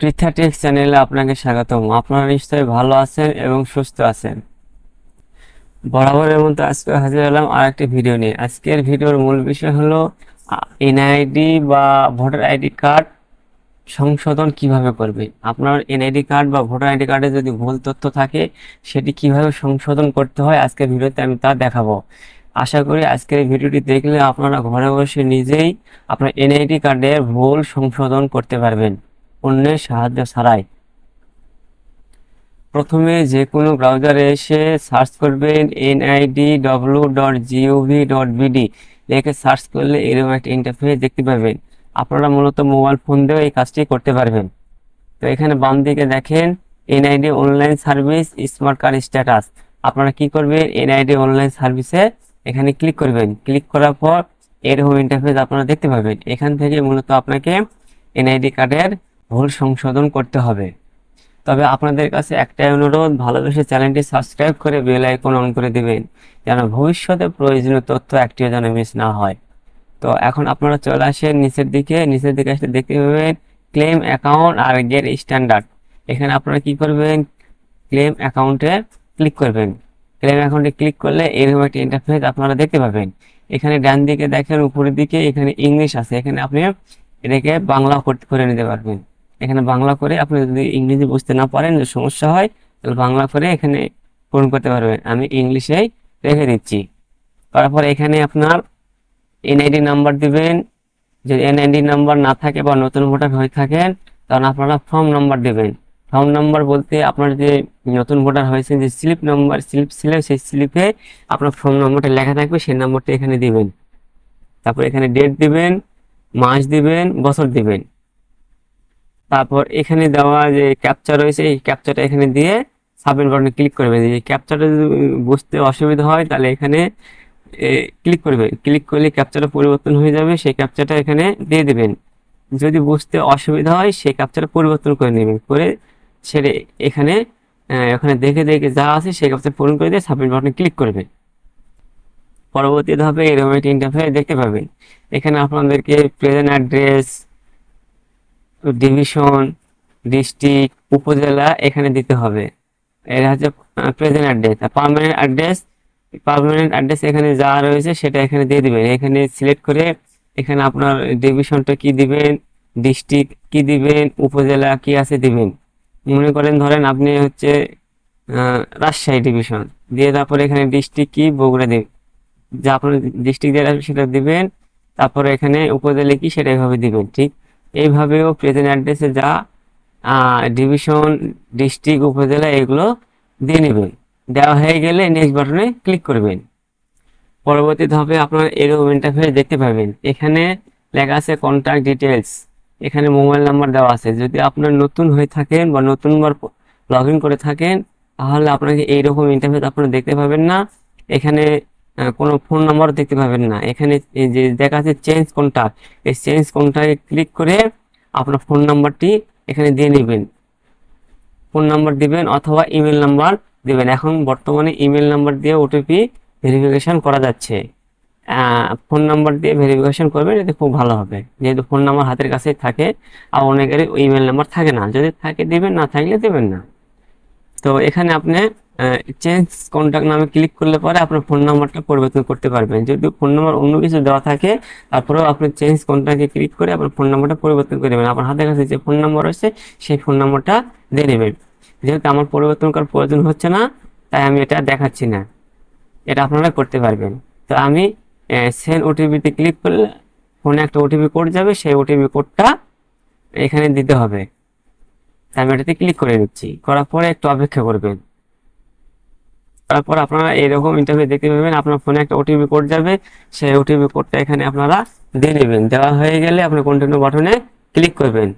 পৃথাটেক্স চ্যানেলে আপনাকে স্বাগতম। আপনারা নিশ্চয়ই ভালো আছেন এবং সুস্থ আছেন। বরাবরের মতো আজকে হাজির হলাম আর একটি ভিডিও নিয়ে। আজকের ভিডিওর মূল বিষয় হলো এনআইডি বা ভোটার আইডি কার্ড সংশোধন কীভাবে করবে? আপনার এনআইডি কার্ড বা ভোটার আইডি কার্ডে যদি ভুল তথ্য থাকে, সেটি কীভাবে সংশোধন করতে হয় আজকের ভিডিওতে আমি তা দেখাবো। আশা করি আজকের এই ভিডিওটি দেখলে আপনারা ঘরে বসে নিজেই আপনার এনআইডি কার্ডের ভুল সংশোধন করতে পারবেন। অন্যের সাহায্য ছাড়াই। প্রথমে যে কোনো ব্রাউজারে এসে সার্চ করবেন NID W dot GOV dot BD লিখে সার্চ করলে এরকম একটা ইন্টারফেস দেখতে পাবেন। আপনারা মূলত মোবাইল ফোন দিয়েও এই কাজটি করতে পারবেন। তো এখানে বাম দিকে দেখেন NID online service smart card status আপনারা কি করবেন এনআইডি অনলাইন সার্ভিসে এখানে ক্লিক করবেন। ক্লিক করার পর এরকম ইন্টারফেস আপনারা দেখতে পাবেন। এখান থেকে মূলত আপনাকে এনআইডি কার্ডের ভুল সংশোধন করতে হবে। তবে আপনাদের কাছে একটাই অনুরোধ, ভালোবেসে চ্যানেলটি সাবস্ক্রাইব করে বেল আইকন অন করে দিবেন, যেন ভবিষ্যতে প্রয়োজনীয় তথ্য একটিও যেন মিস না হয়। তো এখন আপনারা চলে আসেন নিচের দিকে নিচের দিকে আসলে দেখতে পাবেন ক্লেম অ্যাকাউন্ট আর গেট স্ট্যান্ডার্ড। এখানে আপনারা কি করবেন? ক্লেম অ্যাকাউন্টে ক্লিক করবেন। ক্লেম অ্যাকাউন্টে ক্লিক করলে এরকম একটা ইন্টারফেস আপনারা দেখতে পাবেন। এখানে ডান দিকে দেখেন, উপরের দিকে এখানে ইংলিশ আছে। এখানে আপনি এটাকে বাংলা করে নিতে পারবেন। এখানে বাংলা করে আপনি যদি ইংরেজি বুঝতে না পারেন যদি সমস্যা হয়, তাহলে বাংলা করে এখানে পূরণ করতে পারবেন। আমি ইংলিশেই রেখে দিচ্ছি। তারপর এখানে আপনার এনআইডি নাম্বার দিবেন। যদি এনআইডি নাম্বার না থাকে বা নতুন ভোটার হয়ে থাকেন তখন আপনারা ফর্ম নাম্বার দেবেন। ফর্ম নাম্বার বলতে আপনার যে নতুন ভোটার হয়েছে, যে স্লিপ নাম্বার স্লিপ ছিল, সেই স্লিপে আপনার ফর্ম নম্বরটা লেখা থাকবে, সেই নাম্বারটা এখানে দিবেন। তারপর এখানে ডেট দিবেন, মাস দিবেন, বছর দিবেন। তারপর এখানে দেওয়া যে ক্যাপচার রয়েছে, এই ক্যাপচারটা এখানে দিয়ে সাবমিট বাটনে ক্লিক করবে। এই ক্যাপচাটা যদি বুঝতে অসুবিধা হয়, তাহলে এখানে ক্লিক করবেন ক্লিক করলে ক্যাপচারটা পরিবর্তন হয়ে যাবে, সেই ক্যাপচারটা এখানে দিয়ে দেবেন। যদি বুঝতে অসুবিধা হয়, সেই ক্যাপচাটা পরিবর্তন করে নেবেন। করে ছেড়ে এখানে ওখানে দেখে দেখে যা আছে, সেই ক্যাপচার পূরণ করে দিয়ে সাবমিট বাটনে ক্লিক করবেন পরবর্তী ধাপে এরকম একটা ইন্টারফেস দেখতে পাবেন। এখানে আপনাদেরকে প্রেজেন্ট অ্যাড্রেস ডিভিশন ডিস্ট্রিক্ট উপজেলা এখানে দিতে হবে। এটা হচ্ছে present address permanent address permanent address এখানে যা রয়েছে সেটা এখানে দিয়ে দিবেন। এখানে সিলেক্ট করে এখানে আপনার ডিভিশনটা কি দিবেন ডিস্ট্রিক্ট কি দিবেন, উপজেলা কি আছে দিবেন। মনে করেন ধরেন আপনি হচ্ছে রাজশাহী ডিভিশন দিয়ে তারপরে এখানে ডিস্ট্রিক্ট কি, বগুড়া দিবেন যা আপনার ডিস্ট্রিক্ট দিয়ে সেটা দিবেন, তারপরে এখানে উপজেলা কি সেটা এভাবে দিবেন, ঠিক? এইভাবেও প্রেজেন্ট অ্যাড্রেসে যা ডিভিশন ডিস্ট্রিক্ট উপজেলা এগুলো দিয়ে নেবেন। দেওয়া হয়ে গেলে নেক্সট বাটনে ক্লিক করবেন। পরবর্তী ধাপে আপনার এরকম ইন্টারফেস দেখতে পাবেন। এখানে লেখা আছে কন্ট্যাক্ট ডিটেলস এখানে মোবাইল নাম্বার দেওয়া আছে। যদি আপনার নতুন হয়ে থাকেন বা নতুনবার লগ করে থাকেন, তাহলে আপনাকে এইরকম ইন্টারফেস আপনারা দেখতে পাবেন না। এখানে কোনো ফোন নাম্বার দেখতে পাবেন না। এখানে যে দেখা আছে চেঞ্জ কন্ট্যাক্ট এই চেঞ্জ কন্ট্যাক্টে ক্লিক করে আপনার ফোন নাম্বারটি এখানে দিয়ে নেবেন। ফোন নাম্বার দিবেন অথবা ইমেল নাম্বার দিবেন। এখন বর্তমানে ইমেল নাম্বার দিয়ে ওটিপি ভেরিফিকেশন করা যাচ্ছে। ফোন নাম্বার দিয়ে ভেরিফিকেশন করবেন এতে খুব ভালো হবে। যেহেতু ফোন নাম্বার হাতের কাছে থাকে, আর অনেকেরই ইমেল নাম্বার থাকে না। যদি থাকে দিবেন, না থাকলে দেবেন না। তো এখানে আপনি চেঞ্জ কন্ট্যাক্ট নামে ক্লিক করলে পরে আপনার ফোন নাম্বারটা পরিবর্তন করতে পারবেন। যদি ফোন নাম্বার অন্য কিছু দেওয়া থাকে, তারপরেও আপনি চেঞ্জ কন্ট্যাক্টে ক্লিক করে আপনার ফোন নাম্বারটা পরিবর্তন করে নেবেন। আপনার হাতের কাছে যে ফোন নাম্বার রয়েছে, সেই ফোন নাম্বারটা দিয়ে নেবেন। যেহেতু আমার পরিবর্তন করার প্রয়োজন হচ্ছে না, তাই আমি এটা দেখাচ্ছি না। এটা আপনারা করতে পারবেন। তো আমি সেন্ড ওটিপিতে ক্লিক করলে ফোনে একটা ওটিপি কোড যাবে, সেই ওটিপি কোডটা এখানে দিতে হবে। আমি এটাতে ক্লিক করে দিচ্ছি। করার পরে একটু অপেক্ষা করবেন। তারপর আপনারা এরকম ইন্টারভিউ দেখতে পাবেন, আপনার ফোনে একটা ওটিপি কোড যাবে। সেই ওটিপি কোডটা এখানে আপনারা দিয়ে নেবেন। দেওয়া হয়ে গেলে আপনি কন্টিনিউ বাটনে ক্লিক করবেন।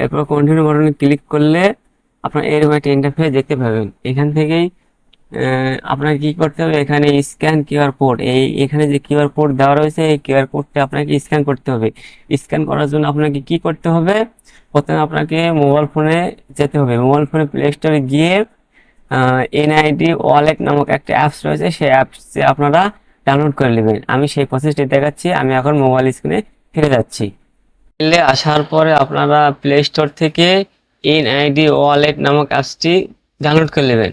এরপর কন্টিনিউ বাটনে ক্লিক করলে আপনার এরকম একটা ইন্টারফেস দেখতে পাবেন। এখান থেকেই আপনাকে কি করতে হবে? এখানে স্ক্যান কিউআর কোড এই এখানে যে কিউআর কোড দেওয়া রয়েছে, এই কিউআর কোডটা আপনাকে স্ক্যান করতে হবে। স্ক্যান করার জন্য আপনাকে কি করতে হবে? প্রথমে আপনাকে মোবাইল ফোনে যেতে হবে। মোবাইল ফোনে প্লে স্টোরে গিয়ে এনআইডি ওয়ালেট নামক একটা অ্যাপস রয়েছে, সেই অ্যাপসে আপনারা ডাউনলোড করে নেবেন। আমি সেই প্রসেসটি দেখাচ্ছি, আমি এখন মোবাইল স্ক্রিনে ফিরে যাচ্ছি। এলে আসার পরে আপনারা প্লে স্টোর থেকে এনআইডি ওয়ালেট নামক অ্যাপসটি ডাউনলোড করে নেবেন।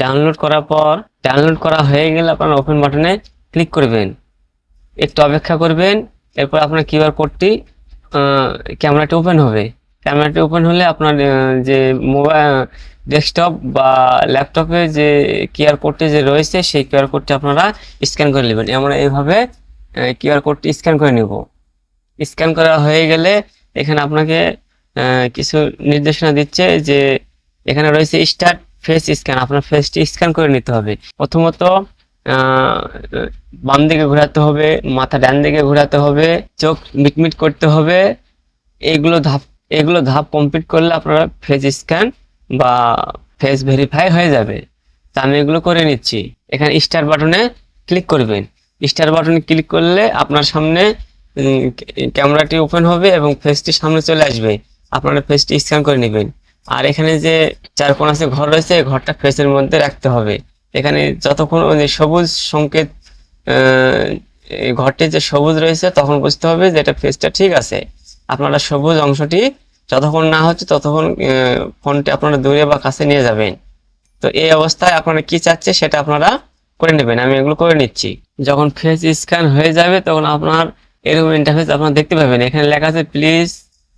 ডাউনলোড করার পর, ডাউনলোড করা হয়ে গেলে আপনারা ওপেন বাটনে ক্লিক করবেন। একটু অপেক্ষা করবেন, এরপর আপনার কিউআর কোডটি ক্যামেরাটি ওপেন হবে। ক্যামেরাটি ওপেন হলে আপনার যে মোবাইল ডেস্কটপ বা ল্যাপটপে যে কিউআর কোডটি যে রয়েছে, সেই কিউআর কোডটি আপনারা স্ক্যান করে নেবেন। আমরা এইভাবে কিউআর কোডটি স্ক্যান করে নেব। স্ক্যান করা হয়ে গেলে এখানে আপনাকে কিছু নির্দেশনা দিচ্ছে যে, এখানে রয়েছে স্টার্ট ফেস স্ক্যান আপনার ফেসটি স্ক্যান করে নিতে হবে। প্রথমত বাম দিকে ঘোরাতে হবে, মাথা ডান দিকে ঘোরাতে হবে, চোখ মিটমিট করতে হবে। এগুলো ধাপ এগুলো ধাপ কমপ্লিট করলে আপনার ফেস স্ক্যান বা ফেস ভেরিফাই হয়ে যাবে। তা আমি এগুলো করে নিচ্ছি। এখানে স্টার বাটনে ক্লিক করবেন। স্টার বাটনে ক্লিক করলে আপনার সামনে ক্যামেরাটি ওপেন হবে এবং ফেসটি সামনে চলে আসবে। আপনারা ফেসটি স্ক্যান করে নেবেন। আর এখানে যে চার কোণ আছে, ঘর রয়েছে, ঘরটা ফেসের মধ্যে রাখতে হবে। এখানে যতক্ষণ সবুজ সংকেত ঘরটি যে সবুজ রয়েছে, তখন বুঝতে হবে যে এটা ফেসটা ঠিক আছে। আপনারা সবুজ অংশটি যতক্ষণ না হচ্ছে, ততক্ষণ ফোনটি আপনারা দূরে বা কাছে নিয়ে যাবেন। তো এই অবস্থায় আপনারা কি চাচ্ছে সেটা আপনারা করে নেবেন। আমি এগুলো করে নিচ্ছি। যখন ফেস স্ক্যান হয়ে যাবে, তখন আপনার এরকম ইন্টারফেস আপনারা দেখতে পাবেন। এখানে লেখা আছে, please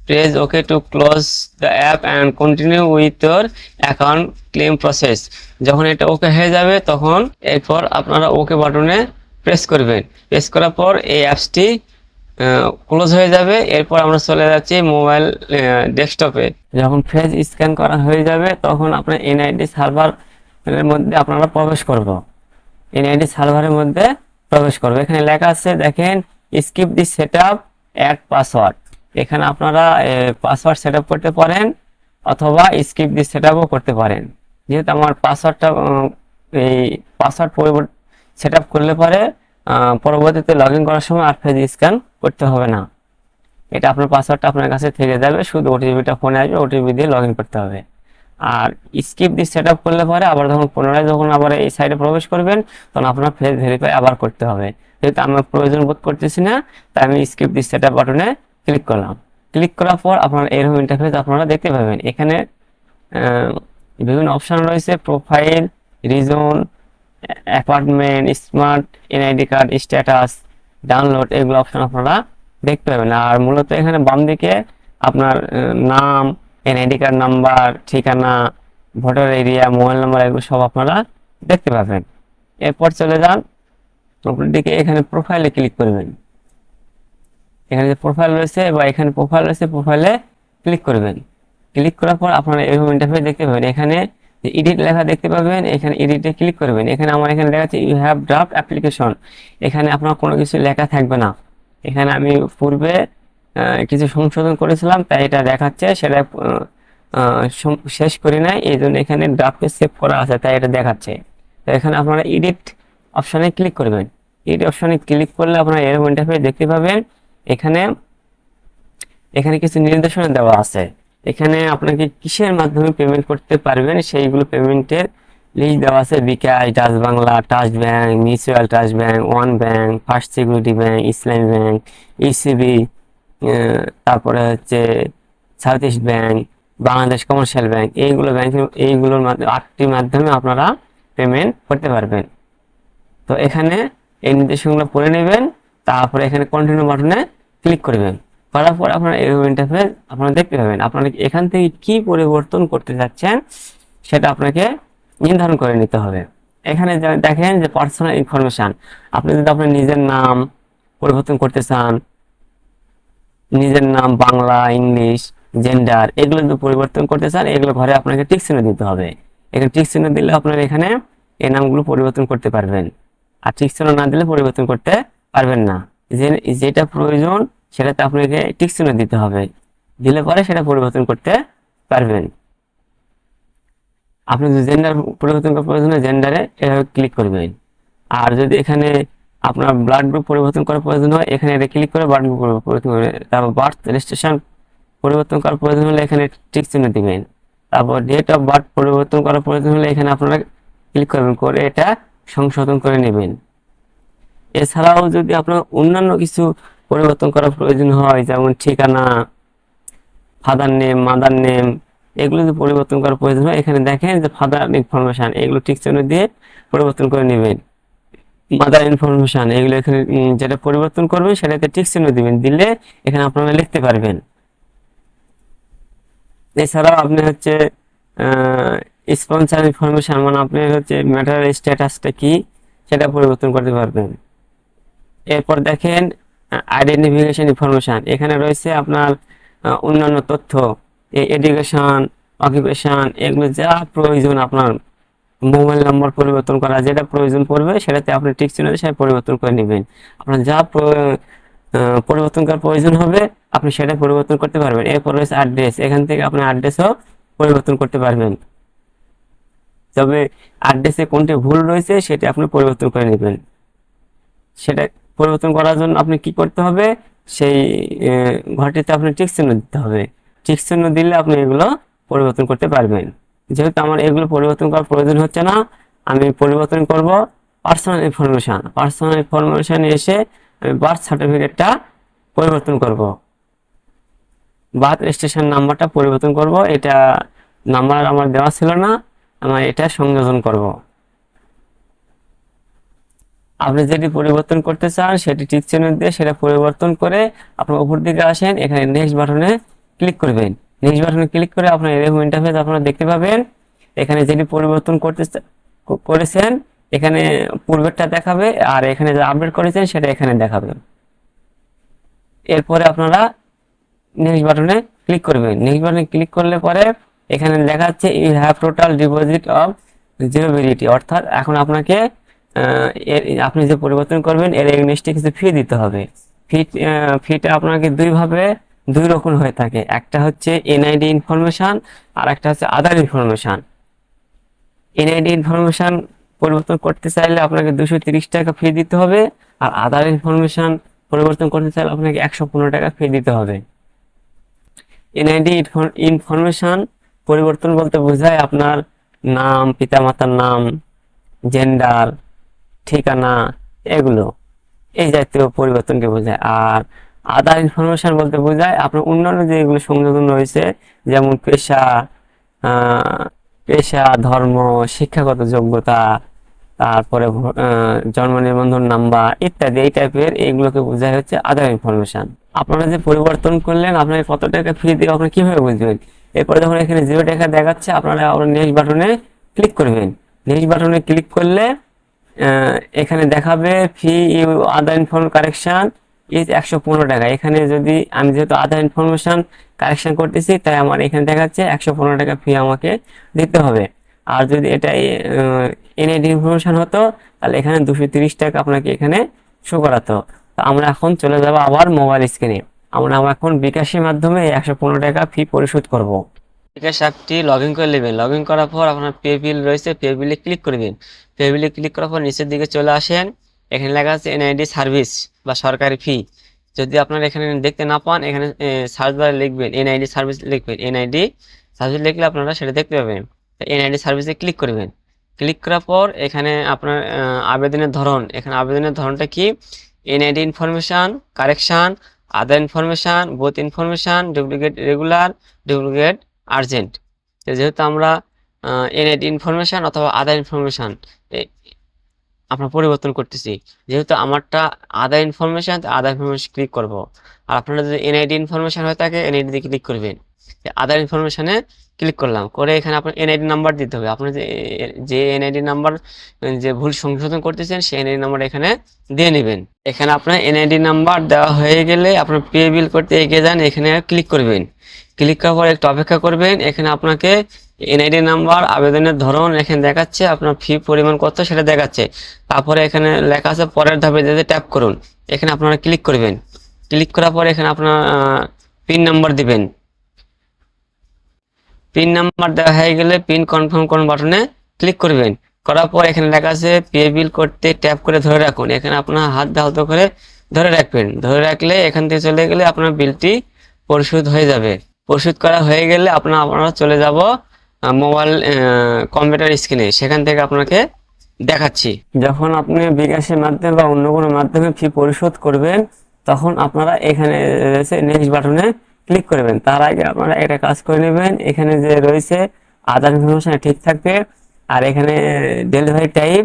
press okay to close the app and continue with your account claim process যখন এটা ওকে হয়ে যাবে, তখন এরপর আপনারা ওকে বাটনে প্রেস করবেন। প্রেস করার পর এই অ্যাপসটি ক্লোজ হয়ে যাবে। এরপর আমরা চলে যাচ্ছি মোবাইল ডেস্কটপে যখন ফেস স্ক্যান করা হয়ে যাবে, তখন আপনার এনআইডি সার্ভারের মধ্যে আপনারা প্রবেশ করব। এনআইডি সার্ভারের মধ্যে প্রবেশ করবে। এখানে লেখা আছে, দেখেন skip the set up add password এখানে আপনারা পাসওয়ার্ড সেট করতে পারেন অথবা স্কিপ দিয়ে সেট করতে পারেন। যেহেতু আমার পাসওয়ার্ডটা এই পাসওয়ার্ড সেট করলে পরে পরবর্তীতে লগ করার সময় আর ফেজ স্ক্যান করতে হবে না। এটা আপনার পাসওয়ার্ডটা আপনার কাছে থেকে যাবে, শুধু ওটিপিটা ফোনে আসবে ওটিপি দিয়ে লগ করতে হবে। আর স্কিপ দিয়ে সেট করলে পরে আবার যখন পুনরায় যখন আবার এই সাইডে প্রবেশ করবেন, তখন আপনার ফেস ভেরিফাই আবার করতে হবে। যেহেতু আমার প্রয়োজন বোধ করতেছি না, তাই আমি স্কিপ দিয়ে সেট বাটনে ক্লিক করলাম। ক্লিক করার পর আপনার এরকম ইন্টারফেস আপনারা দেখতে পাবেন। এখানে বিভিন্ন অপশন রয়েছে। Profile reason apartment smart NID card status download এগুলো অপশন আপনারা দেখতে পাবেন। আর মূলত এখানে বাম দিকে আপনার নাম এনআইডি কার্ড নাম্বার ঠিকানা, ভোটার এরিয়া মোবাইল নাম্বার এগুলো সব আপনারা দেখতে পাবেন। এরপর চলে যান। উপরের দিকে এখানে প্রোফাইলে ক্লিক করবেন। এখানে যে প্রোফাইল রয়েছে বা এখানে প্রোফাইল রয়েছে প্রোফাইলে ক্লিক করবেন। ক্লিক করার পর আপনারা এরকম ইন্টারফেস দেখতে পাবেন। এখানে এডিট লেখা দেখতে পাবেন, এখানে এডিটে ক্লিক করবেন। এখানে আমার এখানে লেখা আছে ইউ হ্যাভ ড্রাফট অ্যাপ্লিকেশন এখানে আপনার কোনো কিছু লেখা থাকবে না। এখানে আমি পূর্বে কিছু সংশোধন করেছিলাম, তাই এটা দেখাচ্ছে। সেটা শেষ করি নাই। এই জন্য এখানে ড্রাফটে সেভ করা আছে, তাই এটা দেখাচ্ছে। তো এখানে আপনারা এডিট অপশানে ক্লিক করবেন। এডিট অপশানে ক্লিক করলে আপনারা এরকম ইন্টারফেস দেখতে পাবেন। এখানে এখানে কিছু নির্দেশনা দেওয়া আছে। এখানে আপনাকে কিসের মাধ্যমে পেমেন্ট করতে পারবেন সেইগুলো পেমেন্টের লিস্ট দেওয়া আছে। BKash, Dutch Bangla trust bank mutual trust bank one bank first security bank Islami bank ECB তারপরে হচ্ছে south east bank Bangladesh commercial bank এইগুলো ব্যাংকের এইগুলোর মাধ্যমে, আটটি মাধ্যমে আপনারা পেমেন্ট করতে পারবেন। তো এখানে এই নির্দেশনগুলো পড়ে নেবেন। তারপরে এখানে কন্টিনিউ বাটনে ক্লিক করবেন। করার পর আপনারা এরকম ইন্টারফেস আপনারা দেখতে পাবেন। আপনারা এখান থেকে কি পরিবর্তন করতে যাচ্ছেন সেটা আপনাকে নির্ধারণ করে নিতে হবে। এখানে দেখেন যে পার্সোনাল ইনফরমেশন আপনি যদি আপনার নিজের নাম পরিবর্তন করতে চান, নিজের নাম, বাংলা, ইংলিশ জেন্ডার এগুলো যদি পরিবর্তন করতে চান, এগুলো ঘরে আপনাকে টিক চিহ্ন দিতে হবে। এখানে টিক চিহ্ন দিলে আপনার এখানে এই নামগুলো পরিবর্তন করতে পারবেন। আর টিক চিহ্ন না দিলে পরিবর্তন করতে পারবেন না। যেটা প্রয়োজন সেটাতে আপনাকে টিক চিহ্ন দিতে হবে। দিলে পরে সেটা পরিবর্তন করতে পারবেন। আপনি যদি জেন্ডার পরিবর্তন করার প্রয়োজন হয় জেন্ডারে এভাবে ক্লিক করবেন। আর যদি এখানে আপনার ব্লাড গ্রুপ পরিবর্তন করার প্রয়োজন হয়, এখানে এটা ক্লিক করে ব্লাড গ্রুপ পরিবর্তন করবেন। তারপর বার্থ রেজিস্ট্রেশন পরিবর্তন করার প্রয়োজন হলে এখানে টিক চিহ্ন দিবেন। তারপর ডেট অফ বার্থ পরিবর্তন করার প্রয়োজন হলে এখানে আপনারা ক্লিক করবেন, করে এটা সংশোধন করে নেবেন। এছাড়াও যদি আপনার অন্যান্য কিছু পরিবর্তন করার প্রয়োজন হয়, যেমন ঠিকানা ফাদার নেম মাদার নেম এগুলো যদি পরিবর্তন করার প্রয়োজন হয়, এখানে দেখেন যে ফাদার ইনফরমেশন এগুলো ঠিক চিহ্ন দিয়ে পরিবর্তন করে নেবেন। মাদার ইনফরমেশন এগুলো এখানে যেটা পরিবর্তন করবেন সেটাতে ঠিক চিহ্ন দিবেন, দিলে এখানে আপনারা লিখতে পারবেন। এছাড়াও আপনি হচ্ছে স্পন্সর ইনফরমেশন মানে আপনি হচ্ছে ম্যাটার স্ট্যাটাসটা কি, সেটা পরিবর্তন করতে পারবেন। এরপর দেখেন আইডেন্টিফিকেশন ইনফরমেশন এখানে রয়েছে আপনার অন্যান্য তথ্য এডুকেশন অকুপেশন এগুলো যা প্রয়োজন আপনার মোবাইল নম্বর পরিবর্তন করা, যেটা প্রয়োজন পড়বে সেটাতে আপনি ঠিক চিহ্ন সেটা পরিবর্তন করে নেবেন। আপনার যা পরিবর্তন করার প্রয়োজন হবে, আপনি সেটা পরিবর্তন করতে পারবেন। এরপর রয়েছে অ্যাড্রেস এখান থেকে আপনি অ্যাড্রেসও পরিবর্তন করতে পারবেন। তবে অ্যাড্রেসে কোনটি ভুল রয়েছে সেটা আপনি পরিবর্তন করে নেবেন। সেটা পরিবর্তন করার জন্য আপনি কি করতে হবে? সেই ঘরটিতে আপনি টিক চিহ্ন দিতে হবে। টিক চিহ্ন দিলে আপনি এগুলো পরিবর্তন করতে পারবেন। যেহেতু আমার এগুলো পরিবর্তন করার প্রয়োজন হচ্ছে না, আমি পরিবর্তন করব পার্সোনাল ইনফরমেশন পার্সোনাল ইনফরমেশন এসে আমি বার্থ সার্টিফিকেটটা পরিবর্তন করব। বার্থ রেজিস্ট্রেশন নাম্বারটা পরিবর্তন করব। এটা নাম্বার আমার দেওয়া ছিল না আমার এটা সংযোজন করব। আপনি যেটি পরিবর্তন করতে চান, সেটি টিক চিহ্ন দিয়ে সেটা পরিবর্তন করে আপনার উপর দিকে আসেন। এখানে নেক্সট বাটনে ক্লিক করবেন। নেক্সট বাটনে ক্লিক করে আপনার এরকম ইন্টারফেস আপনারা দেখতে পাবেন। এখানে যেটি পরিবর্তন করতে করেছেন, এখানে পূর্বেরটা দেখাবে আর এখানে যা আপডেট করেছেন, সেটা এখানে দেখাবে। এরপরে আপনারা নেক্সট বাটনে ক্লিক করবেন। নেক্সট বাটনে ক্লিক করলে পরে এখানে লেখা যাচ্ছে you have total deposit of zero অর্থাৎ এখন আপনাকে আপনি যে পরিবর্তন করবেন, এর এগনেস্টে কিছু ফি দিতে হবে। ফি ফিটা আপনাকে দুইভাবে দুই রকম হয়ে থাকে। একটা হচ্ছে এনআইডি ইনফরমেশন আর একটা হচ্ছে আদার ইনফরমেশন এনআইডি ইনফরমেশন পরিবর্তন করতে চাইলে আপনাকে দুশো তিরিশ টাকা ফি দিতে হবে, আর আদার ইনফরমেশন পরিবর্তন করতে চাইলে আপনাকে একশো পনেরো টাকা ফি দিতে হবে। এনআইডি ইনফরমেশন পরিবর্তন বলতে বোঝায় আপনার নাম, পিতামাতার নাম জেন্ডার ঠিকানা, এগুলো। এই জাতীয় পরিবর্তনকে বোঝায়। আর আদার ইনফরমেশন বলতে বোঝায় আপনার অন্যান্য যেগুলো সংযোজন রয়েছে, যেমন পেশা পেশা, ধর্ম, শিক্ষাগত যোগ্যতা, তারপরে জন্ম নিবন্ধন নাম্বার ইত্যাদি, এই টাইপের এইগুলোকে বোঝায় হচ্ছে আদার ইনফরমেশন আপনারা যে পরিবর্তন করলেন, আপনাকে কত টাকা ফি দিয়ে আপনি কীভাবে বুঝবেন? এরপরে যখন এখানে জিরো টাকা দেখাচ্ছে, আপনারা আপনার নেক্সট বাটনে ক্লিক করবেন। নেক্সট বাটনে ক্লিক করলে এখানে দেখাবে fee you other information correction is একশো পনেরো টাকা। এখানে যদি আমি যেহেতু আদার ইনফরমেশন কারেকশন করতেছি, তাই আমার এখানে দেখাচ্ছে একশো পনেরো টাকা ফি আমাকে দিতে হবে। আর যদি এটা এনআইডি ইনফরমেশন হতো, তাহলে এখানে দুশো তিরিশ টাকা আপনাকে এখানে শো করাতো। তো আমরা এখন চলে যাব আবার মোবাইল স্ক্রিনে আমরা এখন বিকাশের মাধ্যমে একশো পনেরো টাকা ফি পরিশোধ করব। বিকাশ অ্যাপটি লগ ইন করে নেবেন। লগ ইন করার পর আপনার পে বিল রয়েছে পে বিলে ক্লিক করবেন পে বিলে ক্লিক করার পর নিচের দিকে চলে আসেন। এখানে লেখা আছে এনআইডি সার্ভিস বা সরকারি ফি যদি আপনারা এখানে দেখতে না পান, এখানে সার্চ বারে লিখবেন এনআইডি সার্ভিস লিখবেন। এনআইডি সার্ভিস লিখলে আপনারা সেটা দেখতে পাবেন। এনআইডি সার্ভিসে ক্লিক করবেন। ক্লিক করার পর এখানে আপনার আবেদনের ধরন। এখানে আবেদনের ধরনটা কি? NID information correction other information both information duplicate regular duplicate urgent. যেহেতু আমরা এনআইডি ইনফরমেশন অথবা আদার ইনফরমেশন আমরা পরিবর্তন করতেছি। যেহেতু আমারটা other information other information click করব। আর আপনারা যদি এনআইডি ইনফরমেশান হয়ে থাকে এনআইডি দিয়ে ক্লিক করবেন। আদার ইনফরমেশানে ক্লিক করলাম। করে এখানে আপনার এনআইডি নাম্বার দিতে হবে। আপনার যে যে এনআইডি নাম্বার, যে ভুল সংশোধন করতেছেন, সেই এনআইডি নাম্বার এখানে দিয়ে নেবেন। এখানে আপনার এনআইডি নাম্বার দেওয়া হয়ে গেলে আপনার পে বিল করতে এগিয়ে যান, এখানে ক্লিক করবেন। ক্লিক করার পর একটু অপেক্ষা করবেন। এখানে আপনাকে এনআইডি নাম্বার, আবেদনের ধরন এখানে দেখাচ্ছে, আপনার ফি পরিমাণ কত সেটা দেখাচ্ছে। তারপরে এখানে লেখা আছে, পরের ধাপে যেতে ট্যাপ করুন। এখানে আপনারা ক্লিক করবেন। ক্লিক করার পর এখানে আপনার পিন নাম্বার দিবেন। পিন নাম্বার দেওয়া হয়ে গেলে পিন কনফার্ম করুন বাটনে ক্লিক করবেন। করার পর এখানে লেখা আছে পে বিল করতে ট্যাপ করে ধরে রাখুন। এখানে আপনার হাত হালতো করে ধরে রাখবেন। ধরে রাখলে এখান থেকে চলে গেলে আপনার বিলটি পরিশোধ হয়ে যাবে। পরিশোধ করা হয়ে গেলে আপনার আপনারা চলে যাব মোবাইল কম্পিউটার স্ক্রিনে সেখান থেকে আপনাকে দেখাচ্ছি। যখন আপনি বিকাশের মাধ্যমে বা অন্য কোনো মাধ্যমে ফি পরিশোধ করবেন, তখন আপনারা এখানে রয়েছে নেক্সট বাটনে ক্লিক করবেন। তার আগে আপনারা একটা কাজ করে নেবেন। এখানে যে রয়েছে আদার ইনফরমেশন ঠিক থাকবে। আর এখানে ডেলিভারি টাইপ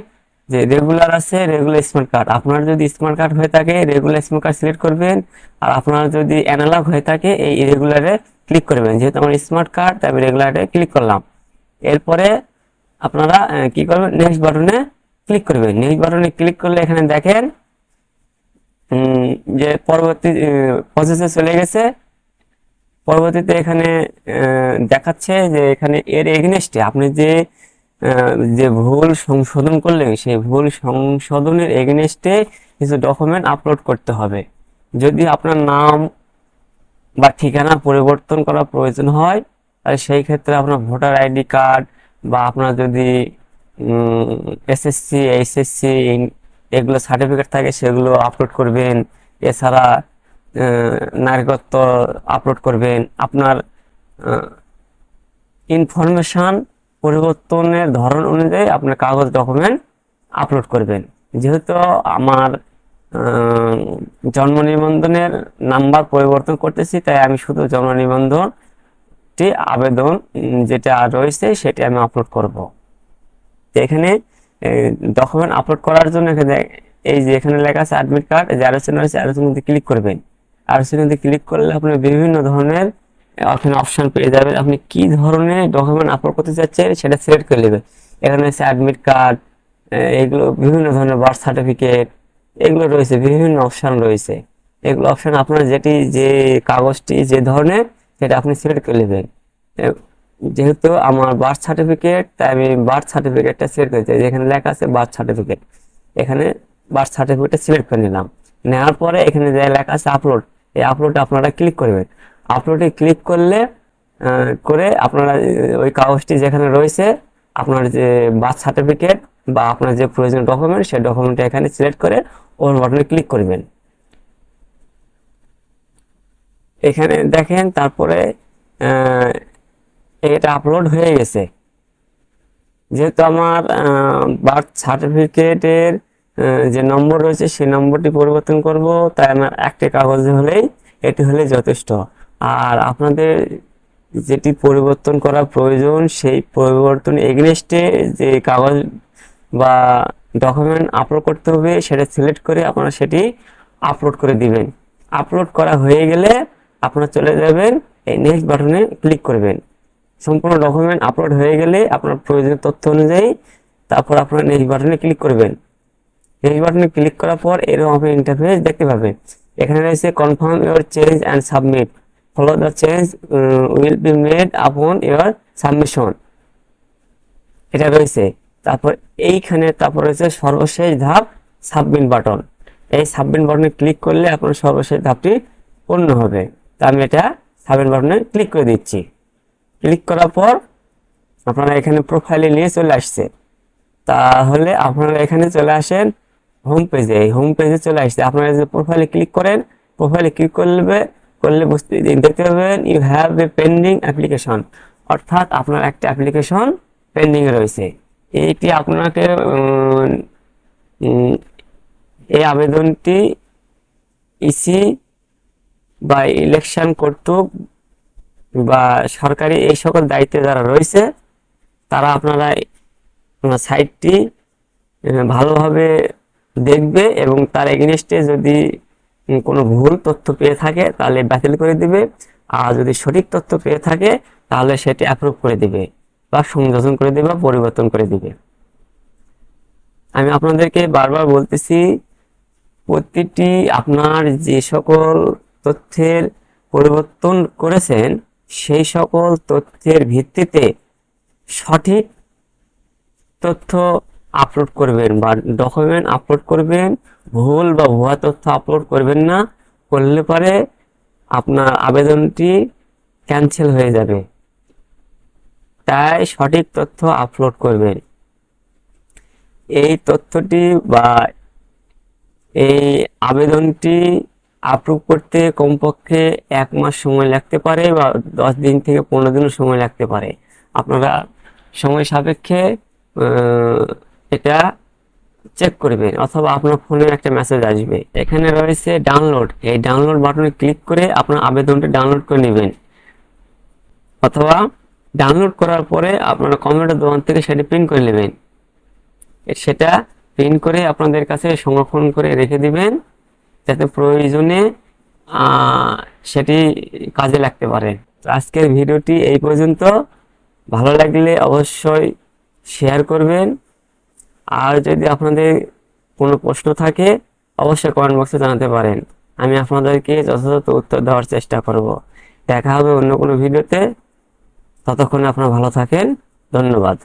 যে রেগুলার আছে রেগুলার স্মার্ট কার্ড আপনার যদি স্মার্ট কার্ড হয়ে থাকে রেগুলার স্মার্ট কার্ড সিলেক্ট করবেন। আর আপনার যদি অ্যানালগ হয়ে থাকে, এই রেগুলারে ক্লিক করবেন যেহেতু আমার স্মার্ট কার্ড তাই আমি রেগুলারে ক্লিক করলাম। এরপরে আপনারা কি করবেন? নেক্সট বাটনে ক্লিক করবেন নেক্সট বাটনে ক্লিক করলে এখানে দেখেন যে পরবর্তী প্রসেসে চলে গেছে। পরবর্তীতে এখানে দেখাচ্ছে যে এখানে এর এগনেস্টে আপনি যে যে ভুল সংশোধন করলেন, সেই ভুল সংশোধনের এগনেস্টে কিছু ডকুমেন্ট আপলোড করতে হবে। যদি আপনার নাম বা ঠিকানা পরিবর্তন করা প্রয়োজন হয়, তাহলে সেই ক্ষেত্রে আপনার ভোটার আইডি কার্ড বা আপনার যদি এসএসসি এইচএসসি এগুলো সার্টিফিকেট থাকে সেগুলো আপলোড করবেন। এছাড়া নাগরিকত্ব আপলোড করবেন। আপনার ইনফরমেশন পরিবর্তনের ধরন অনুযায়ী আপনার কাগজ ডকুমেন্ট আপলোড করবেন। যেহেতু আমার জন্ম নিবন্ধনের নাম্বার পরিবর্তন করতেছি, তাই আমি শুধু জন্ম নিবন্ধনটি আবেদন যেটা রয়েছে সেটি আমি আপলোড করব। এখানে ডকুমেন্ট আপলোড করার জন্য এখানে এই যে এখানে লেখা আছে অ্যাডমিট কার্ড যে আলোচনা রয়েছে আলোচনার মধ্যে ক্লিক করবেন। আলোচনার মধ্যে ক্লিক করলে আপনি বিভিন্ন ধরনের ওখানে অপশন পেয়ে যাবেন। আপনি কি ধরনের ডকুমেন্ট আপলোড করতে চাচ্ছেন সেটা সিলেক্ট করে নেবেন। এখানে আছে অ্যাডমিট কার্ড এগুলো বিভিন্ন ধরনের বার্থ সার্টিফিকেট এগুলো রয়েছে, বিভিন্ন অপশন রয়েছে। এগুলো অপশন আপনার যেটি, যে কাগজটি, যে ধরনের, সেটা আপনি সিলেক্ট করে নেবেন। যেহেতু আমার বার্থ সার্টিফিকেট তাই আমি বার্থ সার্টিফিকেটটা সিলেক্ট করেছি যেখানে লেখা আছে বার্থ সার্টিফিকেট এখানে বার্থ সার্টিফিকেটটা সিলেক্ট করে নিলাম। নেওয়ার পরে এখানে যে লেখা আছে আপলোড এই আপলোডে আপনারা ক্লিক করবেন। আপলোডে ক্লিক করলে করে আপনারা, ওই কাগজটি যেখানে রয়েছে, আপনার যে বার্থ সার্টিফিকেট বা আপনার যে প্রয়োজনীয় ডকুমেন্ট সেই ডকুমেন্টটা এখানে সিলেক্ট করে ওর বাটনে ক্লিক করবেন। এখানে দেখেন তারপরে এটা আপলোড হয়ে গেছে। যেহেতু আমার বার্থ সার্টিফিকেটের যে নম্বর রয়েছে সেই নম্বরটি পরিবর্তন করব, তাই আমার একটি কাগজ হলেই এটি হলে যথেষ্ট। আর আপনাদের যেটি পরিবর্তন করা প্রয়োজন, সেই পরিবর্তন এগনেস্টে যে কাগজ বা ডকুমেন্ট আপলোড করতে হবে, সেটা সিলেক্ট করে আপনারা সেটি আপলোড করে দিবেন। আপলোড করা হয়ে গেলে আপনারা চলে যাবেন, এই নেক্সট বাটনে ক্লিক করবেন। সম্পূর্ণ ডকুমেন্ট আপলোড হয়ে গেলে আপনার প্রয়োজনীয় তথ্য অনুযায়ী তারপর আপনার নেক্সট বাটনে ক্লিক করবেন। নেক্সট বাটনে ক্লিক করার পর এরকম আপনি ইন্টারফেস দেখতে পাবেন। এখানে রয়েছে confirm your change and submit follow the change will be made upon your submission এটা রয়েছে। তারপর এইখানে তারপর রয়েছে সর্বশেষ ধাপ সাবমিট বাটন। এই সাবমিট বাটনে ক্লিক করলে আপনার সর্বশেষ ধাপটি পূর্ণ হবে। তা আমি এটা সাবমিট বাটনে ক্লিক করে দিচ্ছি। ক্লিক করার পর আপনারা এখানে প্রোফাইলে নিয়ে চলে আসছে। তাহলে আপনারা এখানে চলে আসেন হোম পেজে এই হোম পেজে চলে আসছে। আপনারা যে প্রোফাইলে ক্লিক করেন প্রোফাইলে ক্লিক করলে করলে বুঝতে, দেখতে পাবেন you have a pending application অর্থাৎ আপনার একটা অ্যাপ্লিকেশন পেন্ডিং রয়েছে। এইটি আপনাকে এই আবেদনটি ইসি বা ইলেকশন কর্তৃক বা সরকারি এই সকল দায়িত্বে যারা রয়েছে, তারা আপনারা সাইটটি ভালোভাবে দেখবে এবং তার এগেনস্টে যদি কোনো ভুল তথ্য পেয়ে থাকে, তাহলে বাতিল করে দিবে। আর যদি সঠিক তথ্য পেয়ে থাকে, তাহলে সেটি অ্যাপ্রুভ করে দিবে। বা সংযোজন করে দিবে বা পরিবর্তন করে দিবে। আমি আপনাদেরকে বারবার বলতেছি, প্রতিটি আপনার যে সকল তথ্যের পরিবর্তন করেছেন, সেই সকল তথ্যের ভিত্তিতে সঠিক তথ্য আপলোড করবেন বা ডকুমেন্ট আপলোড করবেন। ভুল বা ভুয়া তথ্য আপলোড করবেন না, করলে পরে আপনার আবেদনটি ক্যান্সেল হয়ে যাবে। তাই সঠিক তথ্য আপলোড করবেন এই তথ্যটি বা এই আবেদনটি আপ্রুভ করতে কমপক্ষে এক মাস সময় লাগতে পারে বা দশ দিন থেকে পনেরো দিনও সময় লাগতে পারে। আপনারা সময় সাপেক্ষে এটা চেক করবেন অথবা আপনার ফোনে একটা মেসেজ আসবে। এখানে রয়েছে ডাউনলোড এই ডাউনলোড বাটনে ক্লিক করে আপনার আবেদনটা ডাউনলোড করে নেবেন। অথবা ডাউনলোড করার পরে আপনারা কম্পিউটার দোকান থেকে সেটা প্রিন্ট করে নেবেন। সেটা প্রিন্ট করে আপনাদের কাছে সংরক্ষণ করে রেখে দিবেন, যাতে প্রয়োজনে সেটি কাজে লাগতে পারে। আজকের ভিডিওটি এই পর্যন্ত। ভালো লাগলে অবশ্যই শেয়ার করবেন। আর যদি আপনাদের কোনো প্রশ্ন থাকে, অবশ্যই কমেন্ট বক্সে জানাতে পারেন। আমি আপনাদেরকে যথাযথ উত্তর দেওয়ার চেষ্টা করব। দেখা হবে অন্য কোনো ভিডিওতে। ততক্ষণে আপনারা ভালো থাকেন ধন্যবাদ।